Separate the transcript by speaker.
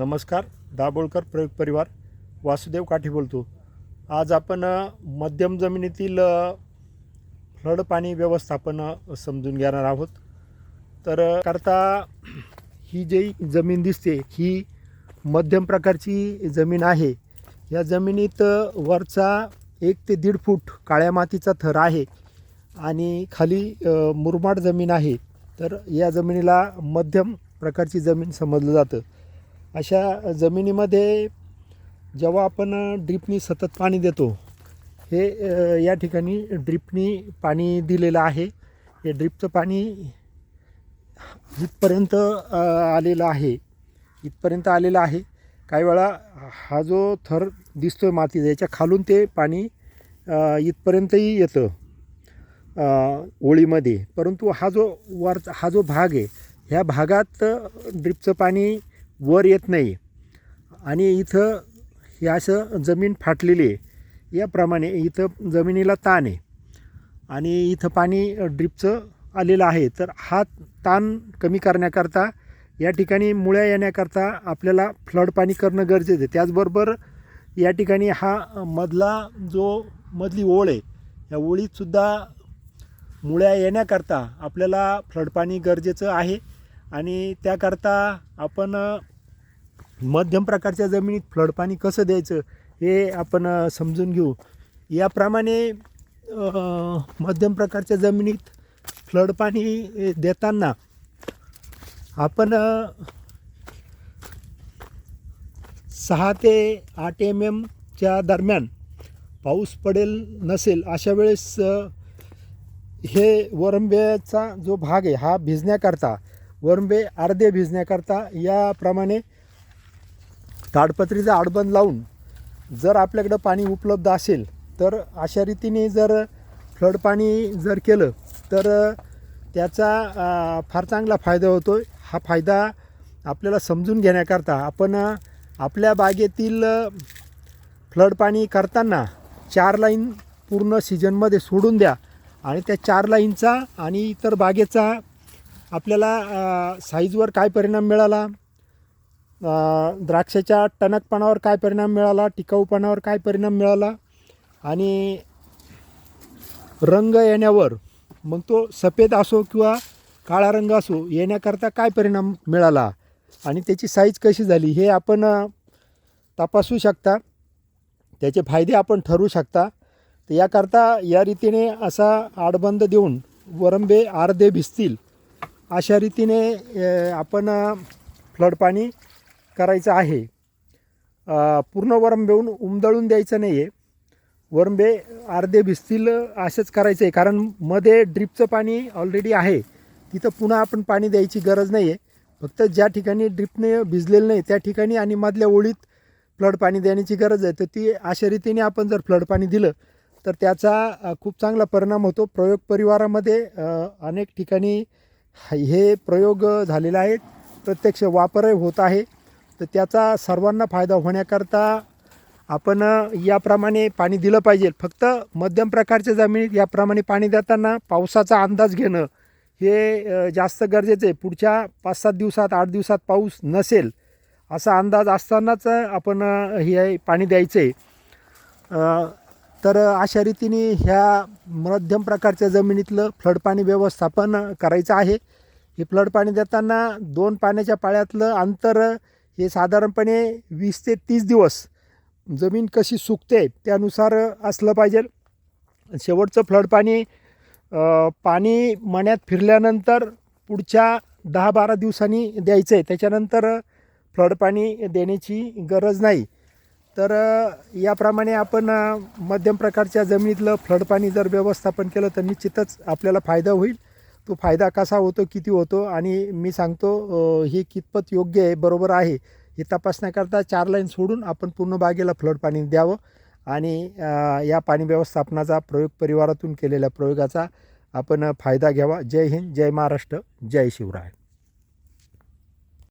Speaker 1: नमस्कार दाभोळकर प्रयोग परिवार वासुदेव काठी बोलतो. आज आपण मध्यम जमिनीतील फ्लड पाणी व्यवस्थापन समजून घेणार आहोत. तर करता ही जी जमीन दिसते ही मध्यम प्रकारची जमीन आहे. या जमिनीत वरचा एक ते दीड फूट काळ्या मातीचा थर आहे आणि खाली मुरमाड जमीन आहे. तर या जमिनीला मध्यम प्रकारची जमीन समजलं जातं. अशा जमिनीमध्ये जेव्हा आपण ड्रिपनी सतत पाणी देतो हे या ठिकाणी ड्रिपनी पाणी दिलेलं आहे. हे ड्रिपचं पाणी इथपर्यंत आलेलं आहे. इथपर्यंत आलेलं आहे. काही वेळा हा जो थर दिसतो आहे मातीचा याच्या खालून ते पाणी इथपर्यंतही येतं ओळीमध्ये. परंतु हा जो वर हा जो भाग आहे ह्या भागात ड्रिपचं पाणी वर येत नाही. आणि इथं हे असं जमीन फाटलेली आहे. याप्रमाणे इथं जमिनीला ताण आहे. आणि इथं पाणी ड्रिपचं आलेलं आहे. तर हा ताण कमी करण्याकरता या ठिकाणी मुळ्या येण्याकरता आपल्याला फ्लड पाणी करणं गरजेचं आहे. त्याचबरोबर या ठिकाणी हा मधला जो मधली ओळ आहे या ओळीतसुद्धा मुळ्या येण्याकरता आपल्याला फ्लड पाणी गरजेचं आहे. आणि त्याकरता आपण मध्यम प्रकारच्या जमिनीत फ्लड पाणी कसं द्यायचं हे आपण समजून घेऊ. याप्रमाणे मध्यम प्रकारच्या जमिनीत फ्लड पाणी देताना आपण सहा ते आठ एम एमच्या दरम्यान पाऊस पडेल नसेल अशा वेळेस हे वरंब्याचा जो भाग आहे हा भिजण्याकरता वरंबे अर्धे भिजण्याकरता याप्रमाणे ताडपत्रीचा आडबंद लावून जर आपल्याकडं पाणी उपलब्ध असेल तर अशा रीतीने जर फ्लड पाणी जर केलं तर त्याचा फार चांगला फायदा होतो हा फायदा आपल्याला समजून घेण्याकरता आपण आपल्या बागेतील फ्लड पाणी करताना चार लाईन पूर्ण सीजनमध्ये सोडून द्या आणि त्या चार लाईनचा आणि इतर बागेचा आपल्याला साईजवर काय परिणाम मिळाला? द्राक्षाच्या टणकपणावर काय परिणाम मिळाला टिकाऊपणावर काय परिणाम मिळाला आणि रंग येण्यावर मग तो सफेद असो किंवा काळा रंग असो येण्याकरता काय परिणाम मिळाला आणि त्याची साईज कशी झाली हे आपण तपासू शकता. त्याचे फायदे आपण ठरवू शकता. तर याकरता या रीतीने असा आडबंद देऊन वरंबे आर्धे भिजतील अशा रीतीने आपण फ्लड पाणी करायचं आहे. पूर्ण वरम बेऊन उमदळून द्यायचं नाही आहे वरंबे अर्धे भिजतील असंच करायचं आहे कारण मध्ये ड्रिपचं पाणी ऑलरेडी आहे. तिथं पुन्हा आपण पाणी द्यायची गरज नाही आहे फक्त ज्या ठिकाणी ड्रिपने भिजलेलं नाही त्या ठिकाणी आणि मधल्या ओळीत फ्लड पाणी देण्याची गरज आहे. तर ती अशा रीतीने आपण जर फ्लड पाणी दिलं तर त्याचा खूप चांगला परिणाम होतो. प्रयोग परिवारामध्ये अनेक ठिकाणी हे प्रयोग झालेले आहेत. प्रत्यक्ष वापरही होत आहे. तर त्याचा सर्वांना फायदा होण्याकरता आपण याप्रमाणे पाणी दिलं पाहिजे. फक्त मध्यम प्रकारच्या जमिनीत याप्रमाणे पाणी देताना पावसाचा अंदाज घेणं हे जास्त गरजेचं आहे. पुढच्या पाच सात दिवसात आठ दिवसात पाऊस नसेल असा अंदाज असतानाच आपण हे पाणी द्यायचं आहे तर अशा रीतीने ह्या मध्यम प्रकारच्या जमिनीतलं फ्लड पाणी व्यवस्थापन करायचं आहे. हे फ्लड पाणी देताना दोन पाण्याच्या पाळ्यातलं अंतर हे साधारणपणे वीस ते तीस दिवस जमीन कशी सुकते त्यानुसार असलं पाहिजे. शेवटचं फ्लड पाणी पाणी मण्यात फिरल्यानंतर पुढच्या दहा बारा दिवसांनी द्यायचं आहे त्याच्यानंतर फ्लड पाणी देण्याची गरज नाही. तर याप्रमाणे आपण मध्यम प्रकारच्या जमिनीतलं फ्लड पाणी जर व्यवस्थापन केलं तर निश्चितच आपल्याला फायदा होईल. तो फायदा कसा होतो किती होतो आणि मी सांगतो हे कितपत योग्य आहे बरोबर आहे. ही तपासण्याकरता चार लाईन सोडून आपण पूर्ण बागेला फ्लड पाणी द्यावं आणि या पाणी व्यवस्थापनाचा प्रयोग परिवारातून केलेल्या प्रयोगाचा आपण फायदा घ्यावा. जय हिंद जय महाराष्ट्र जय शिवराय.